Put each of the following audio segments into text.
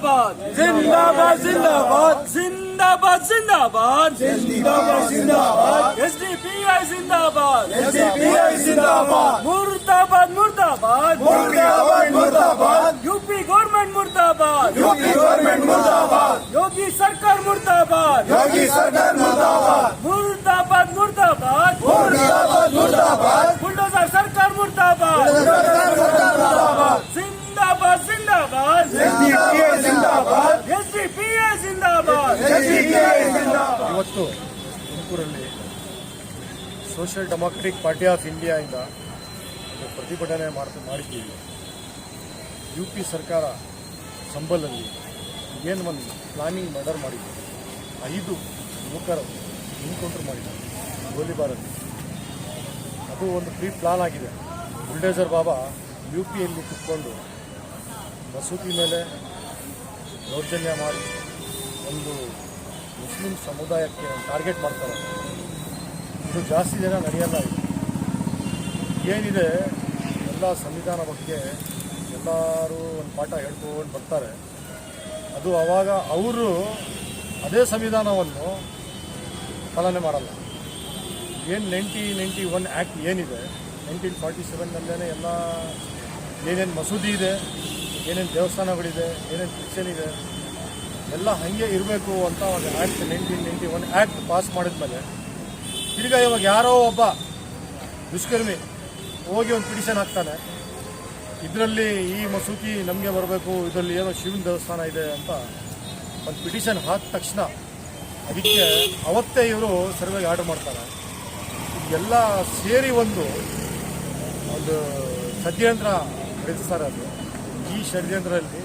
जिंदाबाद। जिंदाबाद जिंदाबाद। जिंदाबाद जिंदाबाद। जिंदाबाद जिंदाबाद। एसडीपीआई जिंदाबाद। एसडीपीआई जिंदाबाद। मुर्दाबाद मुर्दाबाद। मुर्दाबाद मुर्दाबाद। यूपी गवर्नमेंट मुर्दाबाद। यूपी गवर्नमेंट मुर्दाबाद। योगी सरकार मुर्दाबाद। योगी सरकार मुर्दाबाद। ಇವತ್ತು ತುಮಕೂರಲ್ಲಿ ಸೋಷಿಯಲ್ ಡೆಮಾಕ್ರೆಟಿಕ್ ಪಾರ್ಟಿ ಆಫ್ ಇಂಡಿಯಾಯಿಂದ ಪ್ರತಿಭಟನೆ ಮಾಡ್ತಾ, ಮಾಡಿದ್ದೀವಿ. ಯು ಪಿ ಸರ್ಕಾರ ಸಂಬಲಲ್ಲಿ ಏನು ಒಂದು ಪ್ಲಾನಿಂಗ್ ಮರ್ಡರ್ ಮಾಡಿದ್ದು ಐದು ಯುವಕರು ಎನ್ಕೌಂಟರ್ ಮಾಡಿದ್ದಾರೆ ಗೋಲಿಬಾರಲ್ಲಿ. ಅದು ಒಂದು ಪ್ರೀ ಪ್ಲಾನ್ ಆಗಿದೆ. ಬುಲ್ಡೇಜರ್ ಬಾಬಾ ಯು ಪಿಯಲ್ಲಿ ಕುತ್ಕೊಂಡು ಮಸೂತಿ ಮೇಲೆ ದೌರ್ಜನ್ಯ ಮಾಡಿ ಮುಸ್ಲಿಂ ಸಮುದಾಯಕ್ಕೆ ಟಾರ್ಗೆಟ್ ಮಾಡ್ತಾರೆ. ಇದು ಜಾಸ್ತಿ ಜನ ನಡೆಯಲ್ಲ ಇದು. ಏನಿದೆ, ಎಲ್ಲ ಸಂವಿಧಾನ ಬಗ್ಗೆ ಎಲ್ಲರೂ ಒಂದು ಪಾಠ ಹೇಳ್ಕೊಂಡು ಬರ್ತಾರೆ. ಅದು ಆವಾಗ ಅವರು ಅದೇ ಸಂವಿಧಾನವನ್ನು ಪಾಲನೆ ಮಾಡಲ್ಲ. ಏನು ನೈಂಟಿ ನೈಂಟಿ ಒನ್ ಆ್ಯಕ್ಟ್ ಏನಿದೆ, ನೈನ್ಟೀನ್ ಫಾರ್ಟಿ ಸೆವೆನ್ನಲ್ಲೇ ಎಲ್ಲ ಏನೇನು ಮಸೂದಿ ಇದೆ, ಏನೇನು ದೇವಸ್ಥಾನಗಳಿದೆ, ಏನೇನು ಕ್ರಿಶ್ಚನ್ ಇದೆ ಎಲ್ಲ ಹಾಗೆ ಇರಬೇಕು ಅಂತ ಒಂದು act nineteen ninety one act pass ಮಾಡಿದ್ಮೇಲೆ, ತಿರ್ಗಾ ಇವಾಗ ಯಾರೋ ಒಬ್ಬ ದುಷ್ಕರ್ಮಿ ಹೋಗಿ ಒಂದು ಪಿಟಿಷನ್ ಹಾಕ್ತಾನೆ. ಇದರಲ್ಲಿ ಈ ಮಸೂತಿ ನಮಗೆ ಬರಬೇಕು, ಇದರಲ್ಲಿ ಏನೋ ಶಿವನ ದೇವಸ್ಥಾನ ಇದೆ ಅಂತ ಒಂದು ಪಿಟಿಷನ್ ಹಾಕಿದ ತಕ್ಷಣ ಅದಕ್ಕೆ ಅವತ್ತೇ ಇವರು ಸರ್ವೆಗೆ ಆರ್ಡರ್ ಮಾಡ್ತಾರೆ. ಎಲ್ಲ ಸೇರಿ ಒಂದು ಒಂದು ಷಡ್ಯಂತ್ರ ನಡೆಸ್ತಾರೆ ಅದು. ಈ ಷಡ್ಯಂತ್ರದಲ್ಲಿ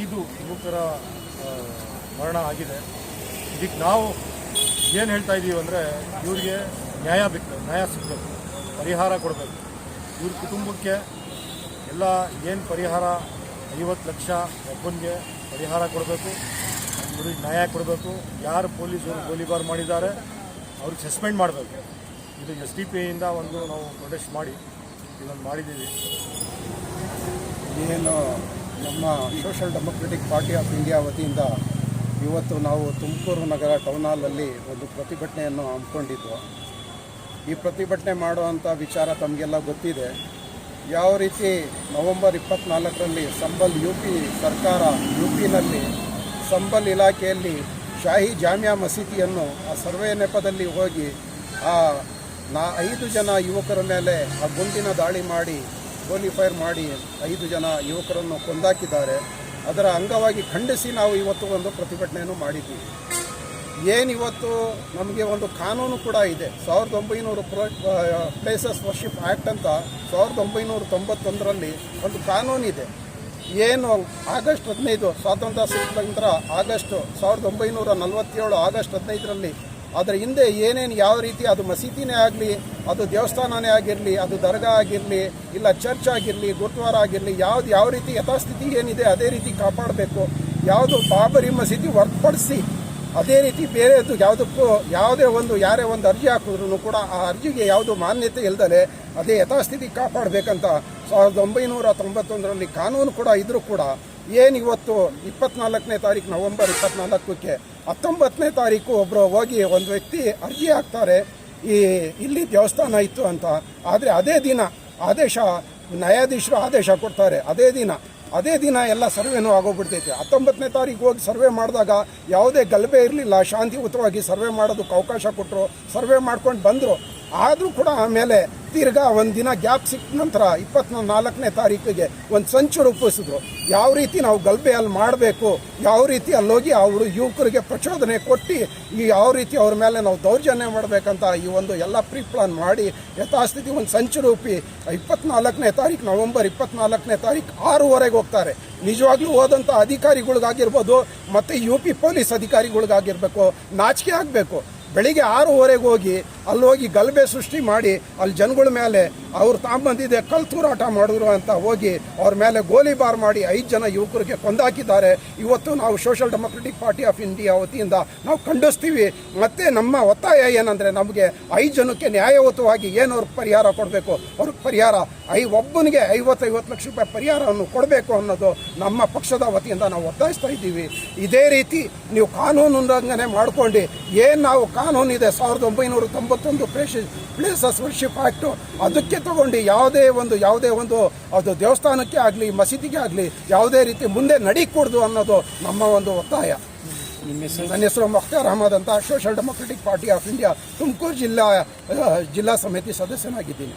ಐದು ಯುವಕರ ಮರಣ ಆಗಿದೆ. ಇದಕ್ಕೆ ನಾವು ಏನು ಹೇಳ್ತಾ ಇದ್ದೀವಿ ಅಂದರೆ ಇವ್ರಿಗೆ ನ್ಯಾಯ ಬೇಕು, ನ್ಯಾಯ ಸಿಗಬೇಕು, ಪರಿಹಾರ ಕೊಡಬೇಕು. ಇವ್ರ ಕುಟುಂಬಕ್ಕೆ ಎಲ್ಲ ಏನು ಪರಿಹಾರ, ಐವತ್ತು ಲಕ್ಷ ಒಬ್ಬನಿಗೆ ಪರಿಹಾರ ಕೊಡಬೇಕು, ಇವ್ರಿಗೆ ನ್ಯಾಯ ಕೊಡಬೇಕು. ಯಾರು ಪೊಲೀಸರು ಗೋಲಿಬಾರ್ ಮಾಡಿದ್ದಾರೆ, ಅವ್ರಿಗೆ ಸಸ್ಪೆಂಡ್ ಮಾಡಬೇಕು. ಇದು ಎಸ್ ಡಿ ಪಿ ಐಯಿಂದ ಒಂದು ನಾವು ಪ್ರೊಟೆಸ್ಟ್ ಮಾಡಿ ಇದನ್ನು ಮಾಡಿದ್ದೀವಿ. ಏನು ನಮ್ಮ social democratic party of India ವತಿಯಿಂದ ಇವತ್ತು ನಾವು ತುಮಕೂರು ನಗರ ಟೌನ್ ಹಾಲಲ್ಲಿ ಒಂದು ಪ್ರತಿಭಟನೆಯನ್ನು ಹಮ್ಮಿಕೊಂಡಿದ್ದು ಈ ಪ್ರತಿಭಟನೆ ಮಾಡುವಂಥ ವಿಚಾರ ತಮಗೆಲ್ಲ ಗೊತ್ತಿದೆ. ಯಾವ ರೀತಿ ನವೆಂಬರ್ ಇಪ್ಪತ್ತ್ನಾಲ್ಕರಲ್ಲಿ ಸಂಬಲ್ ಯು ಪಿ ಸರ್ಕಾರ ಯು ಪಿನಲ್ಲಿ ಸಂಬಲ್ ಇಲಾಖೆಯಲ್ಲಿ ಶಾಹಿ ಜಾಮಿಯಾ ಮಸೀದಿಯನ್ನು ಆ ಸರ್ವೆ ನೆಪದಲ್ಲಿ ಹೋಗಿ ಆ ನಾ ಐದು ಜನ ಯುವಕರ ಮೇಲೆ ಆ ಗುಂಡಿನ ದಾಳಿ ಮಾಡಿ ಗೋಲಿ ಫೈರ್ ಮಾಡಿ ಐದು ಜನ ಯುವಕರನ್ನು ಕೊಂದಾಕಿದ್ದಾರೆ. ಅದರ ಅಂಗವಾಗಿ ಖಂಡಿಸಿ ನಾವು ಇವತ್ತು ಒಂದು ಪ್ರತಿಭಟನೆಯನ್ನು ಮಾಡಿದ್ದೀವಿ ಏನಿವತ್ತು ನಮಗೆ ಒಂದು ಕಾನೂನು ಕೂಡ ಇದೆ. ಸಾವಿರದ ಒಂಬೈನೂರು ಪ್ಲೇಸಸ್ ವರ್ಷಿಪ್ ಆ್ಯಕ್ಟ್ ಅಂತ ಸಾವಿರದ ಒಂಬೈನೂರ ತೊಂಬತ್ತೊಂದರಲ್ಲಿ ಒಂದು ಕಾನೂನು ಇದೆ. ಏನು ಆಗಸ್ಟ್ ಹದಿನೈದು, ಸ್ವಾತಂತ್ರ್ಯ ಸಿಕ್ಕ ನಂತರ ಆಗಸ್ಟ್ ಸಾವಿರದ ಒಂಬೈನೂರ ನಲವತ್ತೇಳು ಆಗಸ್ಟ್ ಹದಿನೈದರಲ್ಲಿ ಅದರ ಹಿಂದೆ ಏನೇನು ಯಾವ ರೀತಿ ಅದು ಮಸೀದಿನೇ ಆಗಲಿ, ಅದು ದೇವಸ್ಥಾನನೇ ಆಗಿರಲಿ, ಅದು ದರ್ಗಾ ಆಗಿರಲಿ, ಇಲ್ಲ ಚರ್ಚ್ ಆಗಿರಲಿ, ಗುರುದ್ವಾರ ಆಗಿರಲಿ, ಯಾವ್ದು ಯಾವ ರೀತಿ ಯಥಾಸ್ಥಿತಿ ಏನಿದೆ ಅದೇ ರೀತಿ ಕಾಪಾಡಬೇಕು. ಯಾವುದು ಬಾಬರಿ ಮಸೀದಿ ಹೊರತುಪಡಿಸಿ ಅದೇ ರೀತಿ ಬೇರೆದು ಯಾವುದಕ್ಕೂ ಯಾವುದೇ ಒಂದು, ಯಾರೇ ಒಂದು ಅರ್ಜಿ ಹಾಕಿದ್ರು ಕೂಡ ಆ ಅರ್ಜಿಗೆ ಯಾವುದು ಮಾನ್ಯತೆ ಇಲ್ಲದೆ ಅದೇ ಯಥಾಸ್ಥಿತಿ ಕಾಪಾಡಬೇಕಂತ ಸಾವಿರದ ಒಂಬೈನೂರ ತೊಂಬತ್ತೊಂದರಲ್ಲಿ ಕಾನೂನು ಕೂಡ ಇದ್ರೂ ಕೂಡ, ಏನು ಇವತ್ತು ಇಪ್ಪತ್ನಾಲ್ಕನೇ ತಾರೀಕು ನವೆಂಬರ್ ಇಪ್ಪತ್ನಾಲ್ಕಕ್ಕೆ ಹತ್ತೊಂಬತ್ತನೇ ತಾರೀಕು ಒಬ್ಬರು ಹೋಗಿ ಒಂದು ವ್ಯಕ್ತಿ ಅರ್ಜಿ ಹಾಕ್ತಾರೆ, ಈ ಇಲ್ಲಿ ದೇವಸ್ಥಾನ ಇತ್ತು ಅಂತ. ಆದರೆ ಅದೇ ದಿನ ಆದೇಶ, ನ್ಯಾಯಾಧೀಶರು ಆದೇಶ ಕೊಡ್ತಾರೆ, ಅದೇ ದಿನ. ಅದೇ ದಿನ ಎಲ್ಲ ಸರ್ವೆನೂ ಆಗೋಗ್ಬಿಡ್ತೈತೆ. ಹತ್ತೊಂಬತ್ತನೇ ತಾರೀಕು ಹೋಗಿ ಸರ್ವೆ ಮಾಡಿದಾಗ ಯಾವುದೇ ಗಲಭೆ ಇರಲಿಲ್ಲ. ಶಾಂತಿಯುತವಾಗಿ ಸರ್ವೆ ಮಾಡೋದಕ್ಕೆ ಅವಕಾಶ ಕೊಟ್ಟರು ಸರ್ವೆ ಮಾಡ್ಕೊಂಡು ಬಂದರು. ಆದರೂ ಕೂಡ ಆಮೇಲೆ ತಿರ್ಗಾ ಒಂದು ದಿನ ಗ್ಯಾಪ್ ಸಿಕ್ಕ ನಂತರ ಇಪ್ಪತ್ನ ನಾಲ್ಕನೇ ತಾರೀಕಿಗೆ ಒಂದು ಸಂಚು ರೂಪಿಸಿದ್ರು. ಯಾವ ರೀತಿ ನಾವು ಗಲಭೆ ಅಲ್ಲಿ ಮಾಡಬೇಕು, ಯಾವ ರೀತಿ ಅಲ್ಲೋಗಿ ಅವರು ಯುವಕರಿಗೆ ಪ್ರಚೋದನೆ ಕೊಟ್ಟು ಈ ಯಾವ ರೀತಿ ಅವ್ರ ಮೇಲೆ ನಾವು ದೌರ್ಜನ್ಯ ಮಾಡಬೇಕಂತ ಈ ಒಂದು ಎಲ್ಲ ಪ್ರೀ ಪ್ಲಾನ್ ಮಾಡಿ ಯಥಾಸ್ಥಿತಿ ಒಂದು ಸಂಚು ರೂಪಿ ಇಪ್ಪತ್ನಾಲ್ಕನೇ ತಾರೀಕು ನವೆಂಬರ್ ಇಪ್ಪತ್ನಾಲ್ಕನೇ ತಾರೀಕು ಆರೂವರೆಗೆ ಹೋಗ್ತಾರೆ. ನಿಜವಾಗ್ಲೂ ಹೋದಂಥ ಅಧಿಕಾರಿಗಳಿಗಾಗಿರ್ಬೋದು, ಮತ್ತು ಯು ಪಿ ಪೊಲೀಸ್ ಅಧಿಕಾರಿಗಳಿಗಾಗಿರ್ಬೇಕು, ನಾಚಿಕೆ ಆಗಬೇಕು. ಬೆಳಿಗ್ಗೆ ಆರೂವರೆಗೆ ಹೋಗಿ ಅಲ್ಲಿ ಹೋಗಿ ಗಲಭೆ ಸೃಷ್ಟಿ ಮಾಡಿ ಅಲ್ಲಿ ಜನಗಳ ಮೇಲೆ ಅವ್ರು ತಾಂಬಂದಿದೆ ಕಲ್ ತೂರಾಟ ಮಾಡಿದ್ರು ಅಂತ ಹೋಗಿ ಅವ್ರ ಮೇಲೆ ಗೋಲಿಬಾರ್ ಮಾಡಿ ಐದು ಜನ ಯುವಕರಿಗೆ ಕೊಂದಾಕಿದ್ದಾರೆ. ಇವತ್ತು ನಾವು social democratic party of India ವತಿಯಿಂದ ನಾವು ಖಂಡಿಸ್ತೀವಿ. ಮತ್ತೆ ನಮ್ಮ ಒತ್ತಾಯ ಏನಂದರೆ ನಮಗೆ ಐದು ಜನಕ್ಕೆ ನ್ಯಾಯಯುತವಾಗಿ ಏನು ಅವ್ರಿಗೆ ಪರಿಹಾರ ಕೊಡಬೇಕು. ಅವ್ರಿಗೆ ಪರಿಹಾರ, ಐ ಒಬ್ಬನಿಗೆ ಐವತ್ತೈವತ್ತು ಲಕ್ಷ ರೂಪಾಯಿ ಪರಿಹಾರವನ್ನು ಕೊಡಬೇಕು ಅನ್ನೋದು ನಮ್ಮ ಪಕ್ಷದ ವತಿಯಿಂದ ನಾವು ಒತ್ತಾಯಿಸ್ತಾ ಇದ್ದೀವಿ. ಇದೇ ರೀತಿ ನೀವು ಕಾನೂನು ಉಲ್ಲಂಘನೆ ಮಾಡ್ಕೊಂಡು ಏನು ನಾವು ಕಾನೂನಿದೆ ಸಾವಿರದ ಒಂಬೈನೂರ ತೊಂಬತ್ತೊಂದು ಪ್ಲೇಸ್ ಪ್ಲೇಸಸ್ ವರ್ಷಿಪ್ ಆ್ಯಕ್ಟು ಅದಕ್ಕೆ ತಗೊಂಡು ಯಾವುದೇ ಒಂದು ಯಾವುದೇ ಒಂದು ಅದು ದೇವಸ್ಥಾನಕ್ಕೆ ಆಗಲಿ ಮಸೀದಿಗೆ ಆಗಲಿ ಯಾವುದೇ ರೀತಿ ಮುಂದೆ ನಡೀಕೂಡ್ದು ಅನ್ನೋದು ನಮ್ಮ ಒಂದು ಒತ್ತಾಯ. ನನ್ನ ಹೆಸರು ಮುಖ್ತಾರ್ ಅಹಮದ್ ಅಂತ social democratic party of India Tumakuru ಜಿಲ್ಲಾ ಜಿಲ್ಲಾ ಸಮಿತಿ ಸದಸ್ಯನಾಗಿದ್ದೀನಿ.